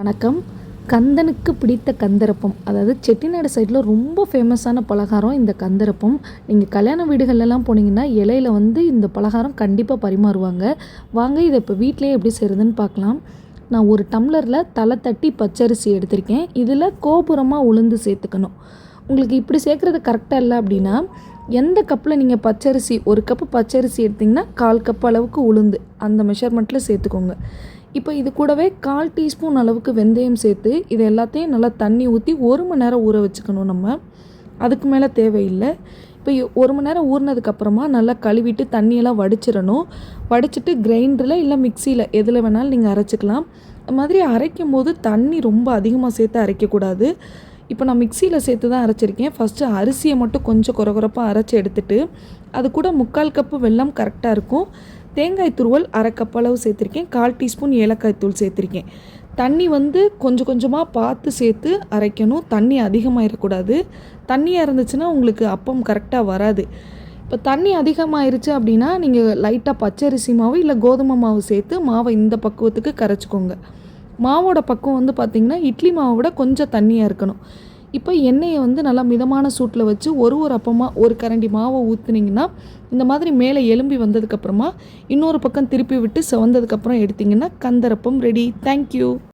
வணக்கம். கந்தனுக்கு பிடித்த கந்தரப்பம் அதாவது செட்டிநாடு சைடில் ரொம்ப ஃபேமஸான பலகாரம் இந்த கந்தரப்பம். நீங்கள் கல்யாண வீடுகள்லாம் போனீங்கன்னா இலையில வந்து இந்த பலகாரம் கண்டிப்பாக பரிமாறுவாங்க. வாங்க இதை இப்போ வீட்டிலேயே எப்படி செய்கிறதுன்னு பார்க்கலாம். நான் ஒரு டம்ளரில் தலை தட்டி பச்சரிசி எடுத்திருக்கேன். இதில் கோபுரமாக உளுந்து சேர்த்துக்கணும். உங்களுக்கு இப்படி சேர்க்குறது கரெக்டாக இல்லை அப்படின்னா எந்த கப்பில் நீங்கள் பச்சரிசி ஒரு கப்பு பச்சரிசி எடுத்திங்கன்னா கால் கப் அளவுக்கு உளுந்து அந்த மெஷர்மெண்ட்டில் சேர்த்துக்கோங்க. இப்போ இது கூடவே கால் டீஸ்பூன் அளவுக்கு வெந்தயம் சேர்த்து இது எல்லாத்தையும் நல்லா தண்ணி ஊற்றி ஒரு மணி நேரம் ஊற வச்சுக்கணும் நம்ம. அதுக்கு மேலே தேவையில்லை. இப்போ ஒரு மணி நேரம் ஊறினதுக்கப்புறமா நல்லா கழுவிட்டு தண்ணியெல்லாம் வடிச்சிடணும். வடிச்சிட்டு கிரைண்டரில் இல்லை மிக்சியில் எதில் வேணாலும் நீங்கள் அரைச்சிக்கலாம். அது மாதிரி அரைக்கும் போது தண்ணி ரொம்ப அதிகமாக சேர்த்து அரைக்கக்கூடாது. இப்போ நான் மிக்சியில் சேர்த்து தான் அரைச்சிருக்கேன். ஃபஸ்ட்டு அரிசியை மட்டும் கொஞ்சம் குறகுறப்பாக அரைச்சி எடுத்துட்டு அது கூட முக்கால் கப்பு வெல்லம் கரெக்டாக இருக்கும். தேங்காய் துருவல் அரை கப் அளவு சேர்த்துருக்கேன் கால் டீஸ்பூன் ஏலக்காய் தூள் சேர்த்துருக்கேன். தண்ணி வந்து கொஞ்சம் கொஞ்சமாக பார்த்து சேர்த்து அரைக்கணும். தண்ணி அதிகமாகிடக்கூடாது தண்ணியாக இருந்துச்சுன்னா உங்களுக்கு அப்பம் கரெக்டாக வராது. இப்போ தண்ணி அதிகமாயிருச்சு அப்படின்னா நீங்கள் லைட்டாக பச்சரிசி மாவு இல்லை கோதுமை மாவு சேர்த்து மாவை இந்த பக்குவத்துக்கு கரைச்சிக்கோங்க. மாவோட பக்குவம் வந்து பார்த்திங்கன்னா இட்லி மாவை விட கொஞ்சம் தண்ணியாக இருக்கணும். இப்போ எண்ணெயை வந்து நல்லா மிதமான சூட்டில் வச்சு ஒரு ஒரு அப்பமாக ஒரு கரண்டி மாவை ஊற்றுனீங்கன்னா இந்த மாதிரி மேலே எலும்பி வந்ததுக்கப்புறமா இன்னொரு பக்கம் திருப்பி விட்டு செவந்ததுக்கப்புறம் எடுத்திங்கன்னா கந்தரப்பம் ரெடி தேங்க்யூ